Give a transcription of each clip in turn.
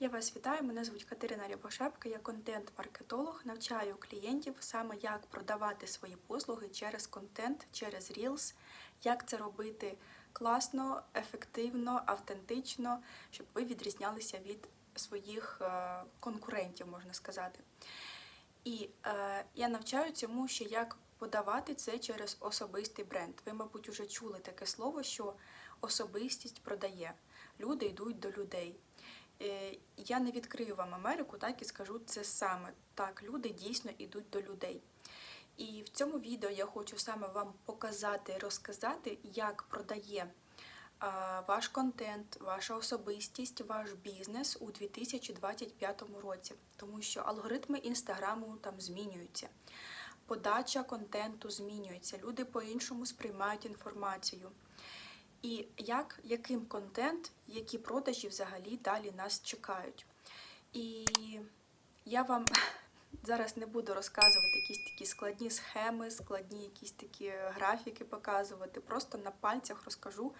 Я вас вітаю, мене звуть Катерина Рябошепка, я контент-маркетолог, навчаю клієнтів саме як продавати свої послуги через контент, через Reels, як це робити класно, ефективно, автентично, щоб ви відрізнялися від своїх е, конкурентів, можна сказати. І е, я навчаю цьому, що як подавати це через особистий бренд. Ви, мабуть, вже чули таке слово, що особистість продає. Люди йдуть до людей. Я не відкрию вам Америку, так і скажу це саме. Так, люди дійсно йдуть до людей. І в цьому відео я хочу саме вам показати, розказати, як продає ваш контент, ваша особистість, ваш бізнес у 2025 році, тому що алгоритми інстаграму там змінюються. Подача контенту змінюється, люди по-іншому сприймають інформацію. І як, яким контент, які продажі взагалі далі нас чекають. І я вам зараз не буду розказувати якісь такі складні схеми, складні якісь такі графіки показувати. Просто на пальцях розкажу,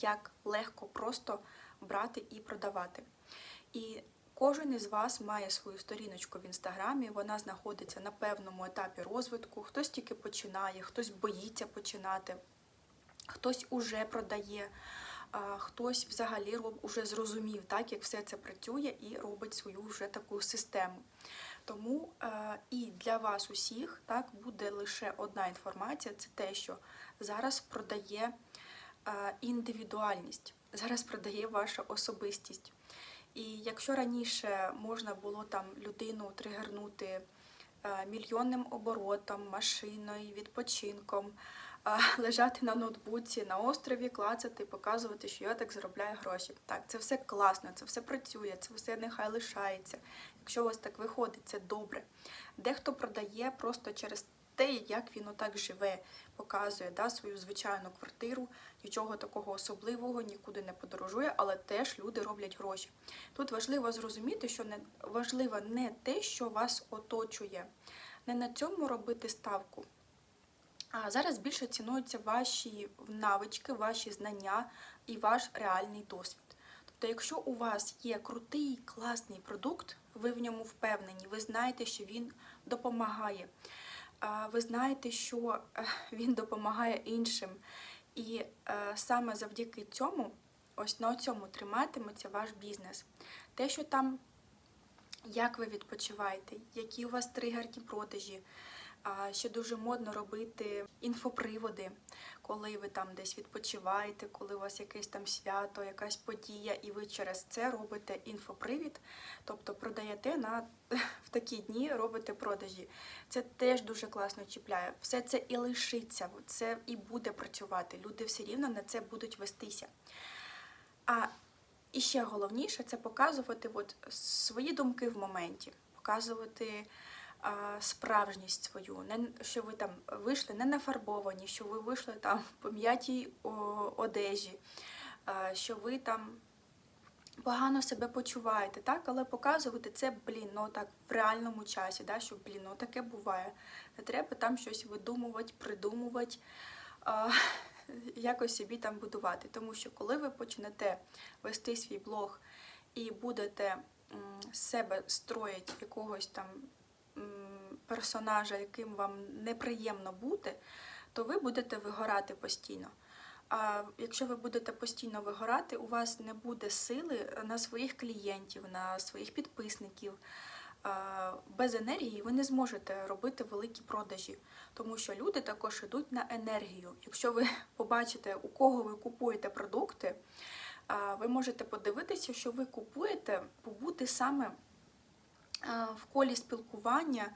як легко просто брати і продавати. І кожен із вас має свою сторіночку в інстаграмі. Вона знаходиться на певному етапі розвитку. Хтось тільки починає, хтось боїться починати, хтось уже продає. Хтось взагалі уже зрозумів, так як все це працює, і робить свою вже таку систему. Тому е, і для вас усіх так буде лише одна інформація: це те, що зараз продає е, індивідуальність, зараз продає ваша особистість. І якщо раніше можна було там людину тригернути е, мільйонним оборотом, машиною, відпочинком, лежати на ноутбуці, на острові, клацати, показувати, що я так заробляю гроші. Так, це все класно, це все працює, це все нехай лишається. Якщо у вас так виходить, це добре. Дехто продає просто через те, як він отак живе, показує да, свою звичайну квартиру, нічого такого особливого, нікуди не подорожує, але теж люди роблять гроші. Тут важливо зрозуміти, що не важливо не те, що вас оточує, не на цьому робити ставку. А зараз більше цінуються ваші навички, ваші знання і ваш реальний досвід. Тобто, якщо у вас є крутий, класний продукт, ви в ньому впевнені, ви знаєте, що він допомагає, ви знаєте, що е, він допомагає іншим. І е, саме завдяки цьому, ось на цьому триматиметься ваш бізнес. Те, що там, як ви відпочиваєте, які у вас тригерні продажі. А ще дуже модно робити інфоприводи, коли ви там десь відпочиваєте, коли у вас якесь там свято, якась подія, і ви через це робите інфопривід, тобто продаєте на в такі дні, робите продажі. Це теж дуже класно чіпляє. Все це і лишиться, це і буде працювати. Люди все рівно на це будуть вестися. А і ще головніше це показувати от свої думки в моменті, показувати справжність свою, не що ви там вийшли не нафарбовані, що ви вийшли там в пом'ятій одежі, що ви там погано себе почуваєте, так, але показувати це, блін, ну так в реальному часі, да, що блін, ну таке буває. Не треба там щось видумувати, придумувати. Якось собі там будувати. Тому що коли ви почнете вести свій блог і будете з себе строїти якогось там персонажа, яким вам неприємно бути, то ви будете вигорати постійно. А якщо ви будете постійно вигорати, у вас не буде сили на своїх клієнтів, на своїх підписників. Без енергії ви не зможете робити великі продажі, тому що люди також йдуть на енергію. Якщо ви побачите, у кого ви купуєте продукти, ви можете подивитися, що ви купуєте побути саме в колі спілкування,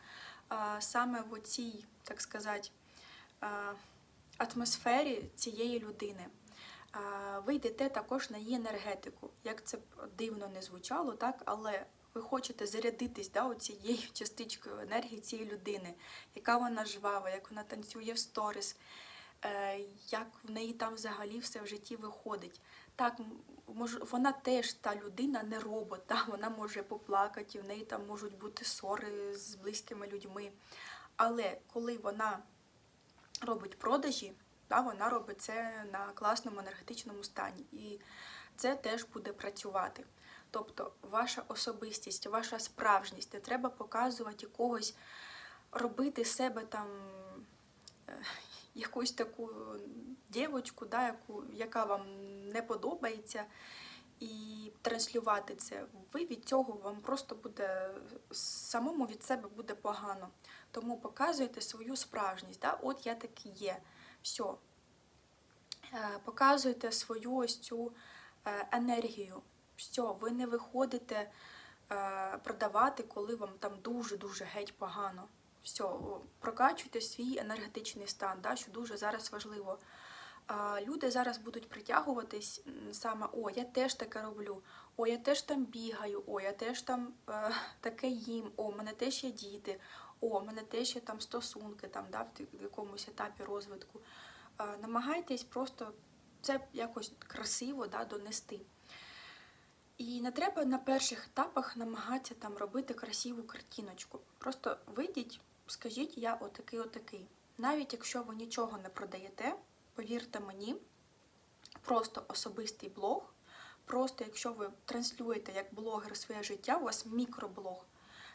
саме в цій, так сказати, атмосфері цієї людини. Ви йдете також на її енергетику. Як це дивно не звучало, так, але ви хочете зарядитись да, цією частичкою енергії цієї людини, яка вона жвава, як вона танцює в сторіс, як в неї там взагалі все в житті виходить. Так, може, вона теж та людина, не робот, та, вона може поплакати, в неї там можуть бути ссори з близькими людьми. Але коли вона робить продажі, та, вона робить це на класному енергетичному стані. І це теж буде працювати. Тобто ваша особистість, ваша справжність. Не треба показувати якогось, робити себе там е, якусь таку дівочку, да, яку, яка вам не подобається, і транслювати це. Ви від цього вам просто буде самому від себе буде погано. Тому показуйте свою справжність. Да? От я такий є. Все. Показуйте свою ось цю е, енергію. Все, ви не виходите е, продавати, коли вам там дуже-дуже геть погано. Все, прокачуйте свій енергетичний стан, да, що дуже зараз важливо. Люди зараз будуть притягуватись саме о, я теж таке роблю, о, я теж там бігаю, о, я теж там е, таке їм, о, мене теж є діти, о, в мене теж є там стосунки там, да, в в якомусь етапі розвитку. Е, намагайтесь просто це якось красиво да, донести. І не треба на перших етапах намагатися там робити красиву картиночку. Просто вийдіть, скажіть, я отакий, отакий. Навіть якщо ви нічого не продаєте, повірте мені, просто особистий блог, просто якщо ви транслюєте як блогер своє життя, у вас мікроблог.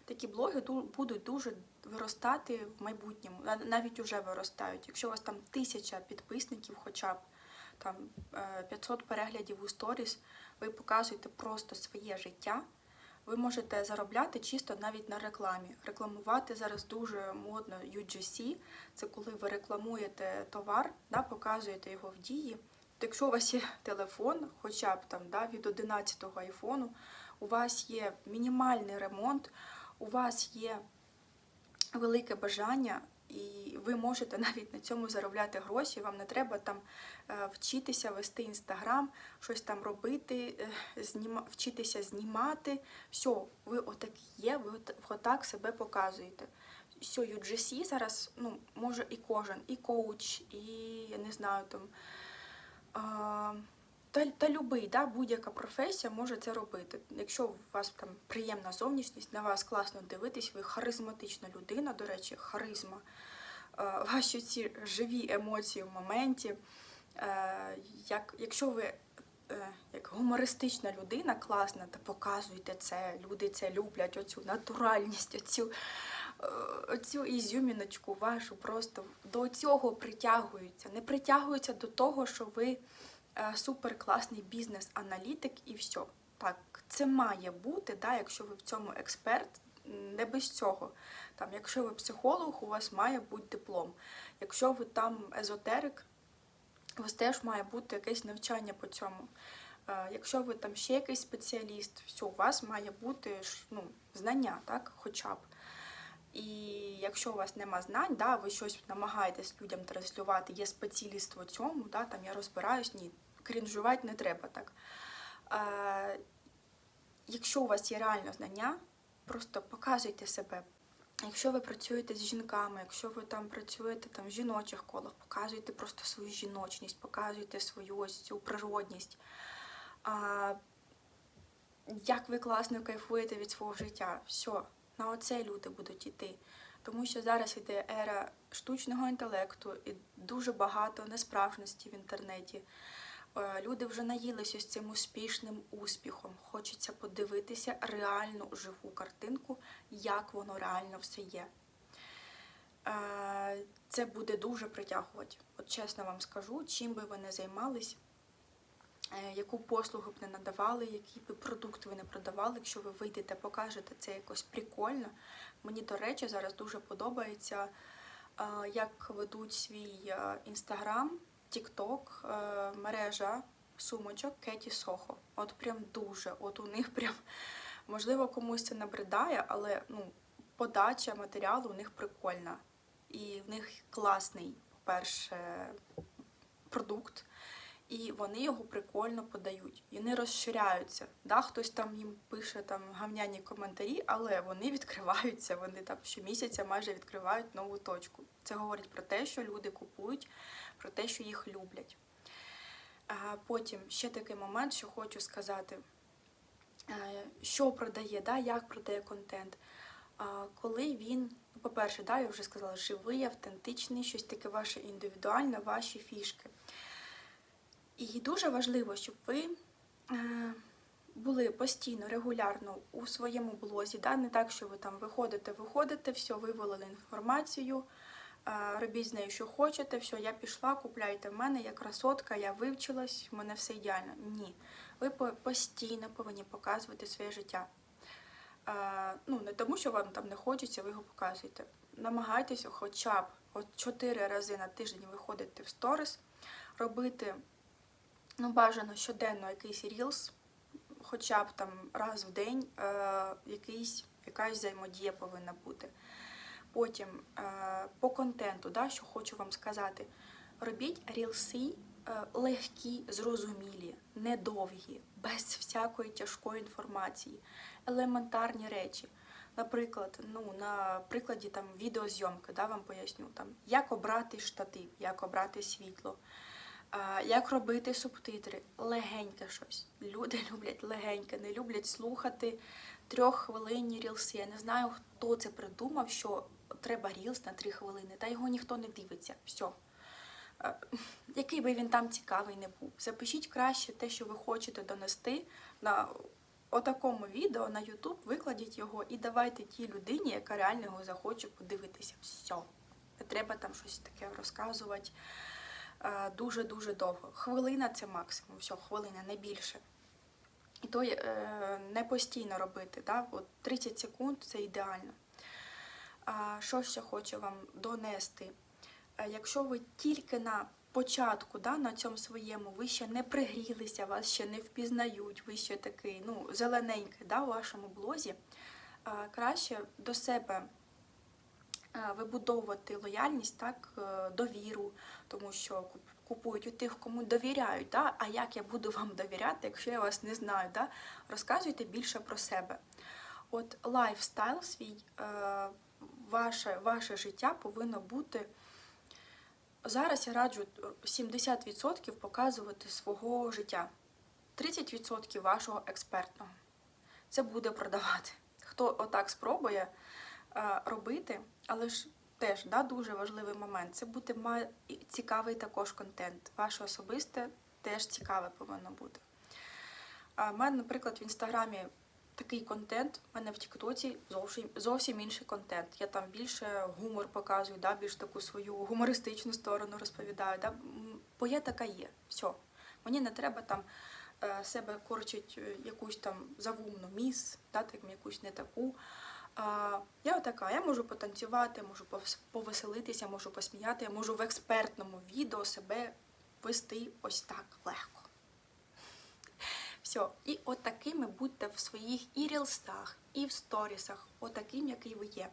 Такі блоги будуть дуже виростати в майбутньому, навіть уже виростають. Якщо у вас там тисяча підписників, хоча б там е, 500 переглядів у сторіс, ви показуєте просто своє життя. Ви можете заробляти чисто навіть на рекламі. Рекламувати зараз дуже модно UGC. Це коли ви рекламуєте товар, да, показуєте його в дії. Якщо у вас є телефон, хоча б там да, від 11-го айфону, у вас є мінімальний ремонт, у вас є велике бажання, і ви можете навіть на цьому заробляти гроші. Вам не треба там е, вчитися вести інстаграм, щось там робити, е, зніма, вчитися знімати. Все, ви отак є, ви отак себе показуєте. Все, UGC зараз ну, може і кожен, і коуч, і я не знаю там. Та, та любий, да, будь-яка професія може це робити. Якщо у вас там приємна зовнішність, на вас класно дивитись, ви харизматична людина, до речі, харизма, е, ваші ці живі емоції в моменті. Е, Як, якщо ви е, як гумористична людина класна, то показуйте це, люди це люблять, оцю натуральність, оцю, оцю ізюміночку вашу просто до цього притягуються. Не притягуються до того, що ви е, суперкласний бізнес-аналітик і все. Так, це має бути, да, якщо ви в цьому експерт, не без цього. Там, якщо ви психолог, у вас має бути диплом. Якщо ви там езотерик, у вас теж має бути якесь навчання по цьому. Е, Якщо ви там ще якийсь спеціаліст, все, у вас має бути ну, знання, так, хоча б. І якщо у вас нема знань, да, ви щось намагаєтесь людям транслювати, є спеціаліст в цьому, да, там я розбираюсь, ні, крінжувати не треба так. Е, якщо у вас є реально знання, просто показуйте себе. Якщо ви працюєте з жінками, якщо ви там працюєте там в жіночих колах, показуйте просто свою жіночність, показуйте свою ось цю природність. А, як ви класно кайфуєте від свого життя. Все, на оце люди будуть йти. Тому що зараз іде ера штучного інтелекту і дуже багато несправжності в інтернеті. Е, Люди вже наїлись ось цим успішним успіхом. Хочеться подивитися реальну живу картинку, як воно реально все є. Е, Це буде дуже притягувати. От чесно вам скажу, чим би ви не займались, яку послугу б не надавали, який би продукт ви не продавали, якщо ви вийдете, покажете це якось прикольно. Мені, до речі, зараз дуже подобається, е, як ведуть свій інстаграм, тікток, мережа сумочок Кеті Сохо. От прям дуже. От у них прям, можливо, комусь це набридає, але ну, подача матеріалу у них прикольна. І в них класний, по-перше, продукт і вони його прикольно подають. І не розширяються. Да, хтось там їм пише там гавняні коментарі, але вони відкриваються, вони там щомісяця майже відкривають нову точку. Це говорить про те, що люди купують, про те, що їх люблять. Потім ще такий момент, що хочу сказати, е, що продає, да, як продає контент. Коли він, ну, по-перше, да, я вже сказала, живий, автентичний, щось таке ваше індивідуальне, ваші фішки. І дуже важливо, щоб ви е, були постійно, регулярно у своєму блозі, да? не так, що ви там виходите, виходите, все, вивалили інформацію, е, робіть з нею, що хочете, все, я пішла, купляйте в мене, я красотка, я вивчилась, в мене все ідеально. Ні. Ви постійно повинні показувати своє життя. Е, ну, не тому, що вам там не хочеться, ви його показуєте. Намагайтеся хоча б от 4 рази на тиждень виходити в сторіс, робити ну, бажано щоденно якийсь рілс, хоча б там раз в день е, якийсь, якась взаємодія повинна бути. Потім е, по контенту, да, що хочу вам сказати, робіть рілси е, легкі, зрозумілі, недовгі, без всякої тяжкої інформації, елементарні речі. Наприклад, ну, на прикладі там, відеозйомки, да, вам поясню, там, як обрати штатив, як обрати світло, як робити субтитри, легеньке щось. Люди люблять легеньке, не люблять слухати трьоххвилинні рілси. Я не знаю, хто це придумав, що треба рілс на три хвилини, та його ніхто не дивиться. Все. Який би він там цікавий не був. Запишіть краще те, що ви хочете донести на отакому відео на YouTube, викладіть його і давайте тій людині, яка реально його захоче подивитися. Все. Треба там щось таке розказувати дуже-дуже довго. Хвилина це максимум, все, хвилина, не більше. І то е, не постійно робити. Да? От 30 секунд це ідеально. Що ще хочу вам донести? Е, Якщо ви тільки на початку, да, на цьому своєму, ви ще не пригрілися, вас ще не впізнають, ви ще такий ну, зелененький да, у вашому блозі, е, краще до себе вибудовувати лояльність, так, е, довіру, тому що купують у тих, кому довіряють. Да? А як я буду вам довіряти, якщо я вас не знаю? Да? Розказуйте більше про себе. От лайфстайл свій, е, ваше, ваше життя повинно бути. Зараз я раджу 70% показувати свого життя, 30% вашого експертного. Це буде продавати. Хто отак спробує е, робити, але ж теж да, дуже важливий момент. Це і цікавий також контент. Ваше особисте теж цікаве повинно бути. В мене, наприклад, в інстаграмі такий контент, в мене в Тіктоці зовсім, зовсім інший контент. Я там більше гумор показую, да, більш таку свою гумористичну сторону розповідаю. Да. Бо я така є. Все. Мені не треба там е, себе корчить е, якусь там завумну міс, да, так, якусь не таку. А, я така, я можу потанцювати, можу повеселитися, можу посміяти, я можу в експертному відео себе вести ось так легко. Все. І от будьте в своїх і рілстах, і в сторісах, отаким, який ви є.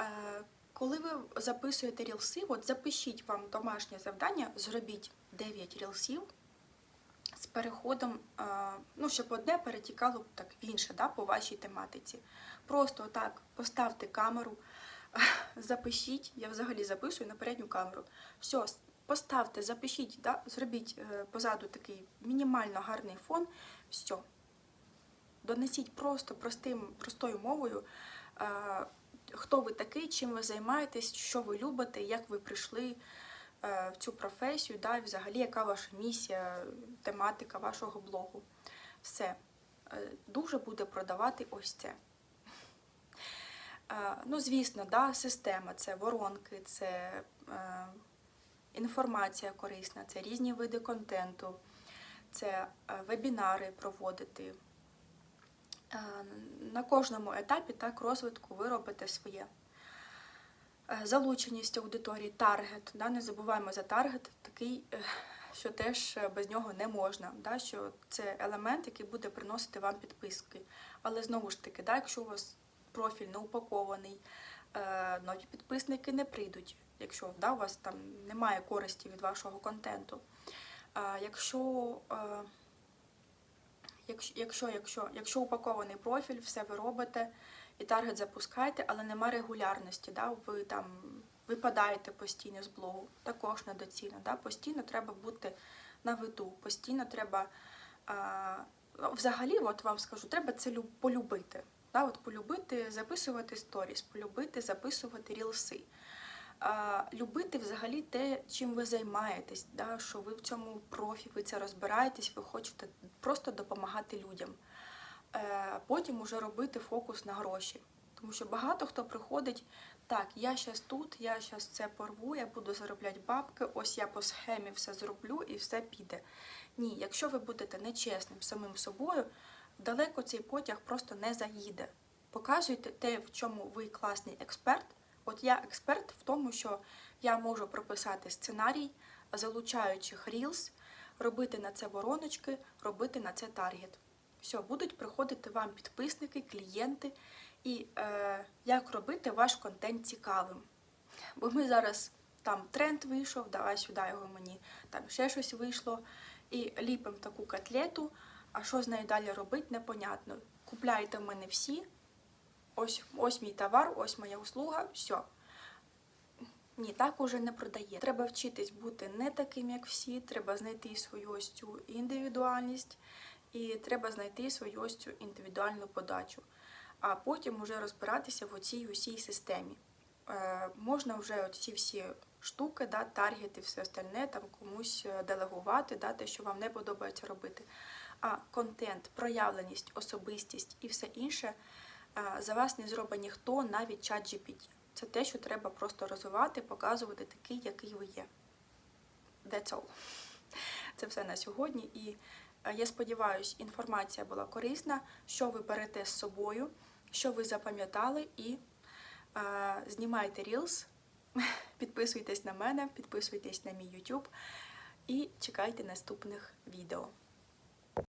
Е, коли ви записуєте рілси, от запишіть вам домашнє завдання, зробіть 9 рілсів з переходом, е, ну, щоб одне перетікало так в інше, да, по вашій тематиці. Просто так поставте камеру, запишіть, я взагалі записую на передню камеру. Все, поставте, запишіть, да, зробіть е, позаду такий мінімально гарний фон. Все. Донесіть просто простим, простою мовою, е, хто ви такий, чим ви займаєтесь, що ви любите, як ви прийшли в цю професію, да, взагалі, яка ваша місія, тематика вашого блогу. Все. Е, Дуже буде продавати ось це. Е, Ну, звісно, да, система це воронки, це е, інформація корисна, це різні види контенту, це е, вебінари проводити. Е, На кожному етапі так розвитку ви робите своє. Е, Залученість аудиторії, таргет. Да, не забуваємо за таргет, такий, е, що теж е, без нього не можна. Да, що це елемент, який буде приносити вам підписки. Але знову ж таки, да, якщо у вас профіль не упакований, нові підписники не прийдуть, якщо да, у вас там немає користі від вашого контенту. Якщо, якщо, якщо, якщо, якщо упакований профіль, все ви робите і таргет запускаєте, але нема регулярності, да, ви там випадаєте постійно з блогу, також недоцільно. Да, постійно треба бути на виду, постійно треба. А, взагалі, от вам скажу, треба це полюбити. Да, от полюбити, записувати сторіс, полюбити, записувати рілси. а, любити взагалі те, чим ви займаєтесь, да, що ви в цьому профі, ви це розбираєтесь, ви хочете просто допомагати людям. Е, потім уже робити фокус на гроші. Тому що багато хто приходить, так, я зараз тут, я зараз це порву, я буду заробляти бабки, ось я по схемі все зроблю і все піде. Ні, якщо ви будете нечесним самим собою, далеко цей потяг просто не заїде. Показуйте те, в чому ви класний експерт. От я експерт в тому, що я можу прописати сценарій, залучаючих Reels, робити на це вороночки, робити на це таргет. Все, будуть приходити вам підписники, клієнти, і е, як робити ваш контент цікавим. Бо ми зараз там тренд вийшов, давай сюди його мені, там ще щось вийшло, і ліпимо таку котлету, а що з нею далі робити, непонятно. Купляйте в мене всі, ось, ось мій товар, ось моя услуга, все. Ні, так уже не продає. Треба вчитись бути не таким, як всі. Треба знайти свою ось цю індивідуальність, і треба знайти свою ось цю індивідуальну подачу. А потім вже розбиратися в оцій усій системі. Е, можна вже ці всі штуки, да, таргети, все остальне, там комусь е, делегувати, да, те, що вам не подобається робити. А контент, проявленість, особистість і все інше е, за вас не зробить ніхто, навіть чат GPT. Це те, що треба просто розвивати, показувати такий, який ви є. That's all. Це все на сьогодні. І я сподіваюся, інформація була корисна, що ви берете з собою, що ви запам'ятали, і е, знімайте Reels, підписуйтесь на мене, підписуйтесь на мій YouTube і чекайте наступних відео.